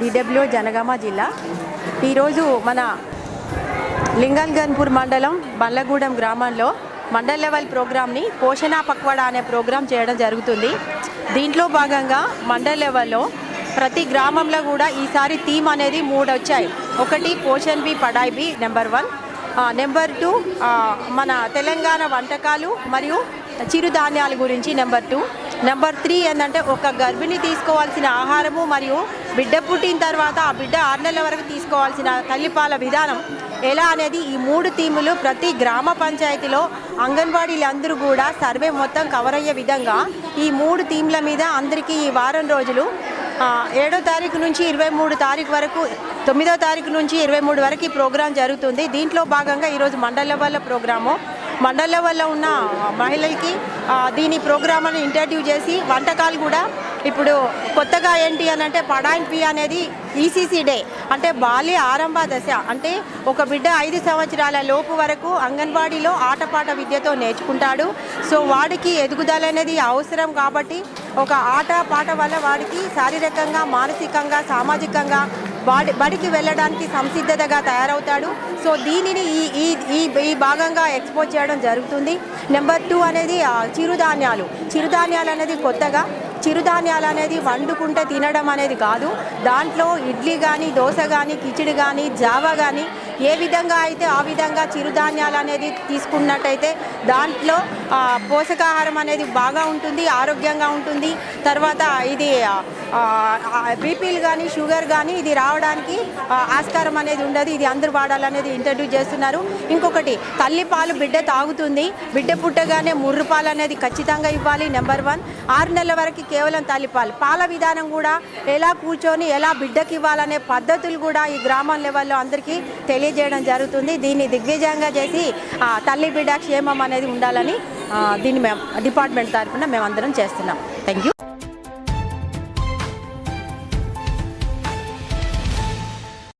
DW Janagama జిల్లా. ఈరోజు మన లింగల్గన్పూర్ మండలం బల్లగూడెం గ్రామంలో మండల్ లెవెల్ ప్రోగ్రామ్ని పోషణ పక్వాడా అనే ప్రోగ్రాం చేయడం జరుగుతుంది. దీంట్లో భాగంగా మండల్ లెవెల్లో ప్రతి గ్రామంలో కూడా ఈసారి థీమ్ అనేది మూడు వచ్చాయి. ఒకటి Poshan Bhi Padhai Bhi number one. Number two మన తెలంగాణ వంటకాలు మరియు చిరుధాన్యాల గురించి నెంబర్ టూ. నెంబర్ త్రీ ఏంటంటే ఒక గర్భిణి తీసుకోవాల్సిన ఆహారము మరియు బిడ్డ పుట్టిన తర్వాత ఆ బిడ్డ ఆరు నెలల వరకు తీసుకోవాల్సిన తల్లిపాల విధానం ఎలా అనేది ఈ మూడు థీములు ప్రతి గ్రామ పంచాయతీలో అంగన్వాడీలు అందరూ కూడా సర్వే మొత్తం కవర్ అయ్యే విధంగా ఈ మూడు థీమ్ల మీద అందరికీ ఈ వారం రోజులు ఏడో తారీఖు నుంచి ఇరవై మూడు తారీఖు వరకు తొమ్మిదో తారీఖు నుంచి ఇరవై మూడు వరకు ఈ ప్రోగ్రాం జరుగుతుంది. దీంట్లో భాగంగా ఈరోజు మండల లెవెల్లో ప్రోగ్రాము మండల లెవెల్లో ఉన్న మహిళలకి దీని ప్రోగ్రామ్ని ఇంట్రడ్యూస్ చేసి వంటకాలు కూడా ఇప్పుడు కొత్తగా ఏంటి అని అంటే పడాయిన్ పి అనేది ఈసీసీ డే. అంటే బాల్య ఆరంభ దశ. అంటే ఒక బిడ్డ ఐదు సంవత్సరాల లోపు వరకు అంగన్వాడీలో ఆటపాట విద్యతో నేర్చుకుంటాడు. సో వాడికి ఎదుగుదల అనేది అవసరం కాబట్టి ఒక ఆట పాట వల్ల వాడికి శారీరకంగా మానసికంగా సామాజికంగా బడి బడికి వెళ్ళడానికి సంసిద్ధతగా తయారవుతాడు. సో దీనిని ఈ ఈ ఈ ఈ భాగంగా ఎక్స్పోజ్ చేయడం జరుగుతుంది. నెంబర్ టూ అనేది చిరుధాన్యాలు. చిరుధాన్యాలు అనేది కొత్తగా చిరుధాన్యాలు అనేది వండుకుంటే తినడం అనేది కాదు. దాంట్లో ఇడ్లీ కానీ దోశ కానీ కిచిడి కానీ జావా కానీ ఏ విధంగా అయితే ఆ విధంగా చిరుధాన్యాలు అనేది తీసుకున్నట్టయితే దాంట్లో పోషకాహారం అనేది బాగా ఉంటుంది ఆరోగ్యంగా ఉంటుంది. తర్వాత ఇది బీపీలు కానీ షుగర్ కానీ ఇది రావడానికి ఆస్కారం అనేది ఉండదు. ఇది అందరూ వాడాలనేది ఇంట్రడ్యూస్ చేస్తున్నారు. ఇంకొకటి తల్లి పాలు బిడ్డ తాగుతుంది. బిడ్డ పుట్టగానే ముర్రు పాలు అనేది ఖచ్చితంగా ఇవ్వాలి నెంబర్ వన్. ఆరు నెలల వరకు కేవలం తల్లిపాలు పాల. విధానం కూడా ఎలా కూర్చొని ఎలా బిడ్డకి ఇవ్వాలనే పద్ధతులు కూడా ఈ గ్రామం లెవెల్లో అందరికీ తెలియజేయడం జరుగుతుంది. దీన్ని దిగ్విజయంగా చేసి ఆ, తల్లి బిడ్డ క్షేమం అనేది ఉండాలని దీన్ని మేము డిపార్ట్మెంట్ తరఫున మేము అందరం చేస్తున్నాం. Thank you